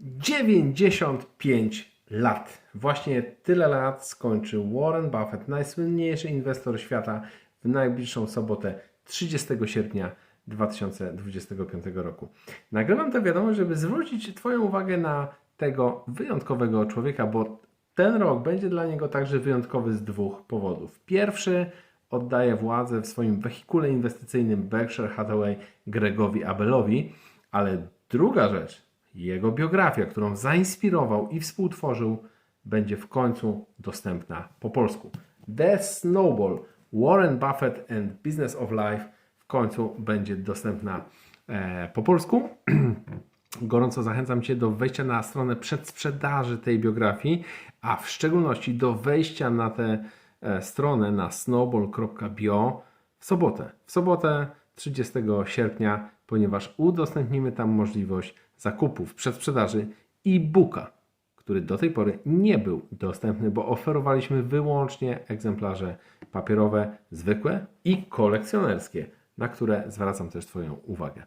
95 lat. Właśnie tyle lat skończył Warren Buffett, najsłynniejszy inwestor świata, w najbliższą sobotę 30 sierpnia 2025 roku. Nagrywam tę wiadomość, żeby zwrócić Twoją uwagę na tego wyjątkowego człowieka, bo ten rok będzie dla niego także wyjątkowy z dwóch powodów. Pierwszy oddaje władzę w swoim wehikule inwestycyjnym Berkshire Hathaway Gregowi Abelowi, ale druga rzecz, jego biografia, którą zainspirował i współtworzył, będzie w końcu dostępna po polsku. The Snowball Warren Buffett and Business of Life w końcu będzie dostępna e, po polsku. Gorąco zachęcam Cię do wejścia na stronę przedsprzedaży tej biografii, a w szczególności do wejścia na tę e, stronę na snowball.bio w sobotę. W sobotę 30 sierpnia, ponieważ udostępnimy tam możliwość zakupów przedsprzedaży e-booka, który do tej pory nie był dostępny, bo oferowaliśmy wyłącznie egzemplarze papierowe, zwykłe i kolekcjonerskie, na które zwracam też Twoją uwagę.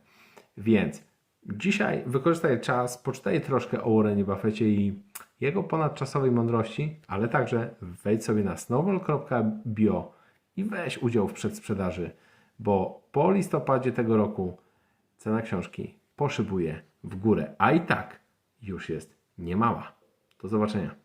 Więc dzisiaj wykorzystaj czas, poczytaj troszkę o Warrenie Buffetcie i jego ponadczasowej mądrości, ale także wejdź sobie na snowball.bio i weź udział w przedsprzedaży, bo po listopadzie tego roku cena książki poszybuje w górę, a i tak już jest niemała. Do zobaczenia.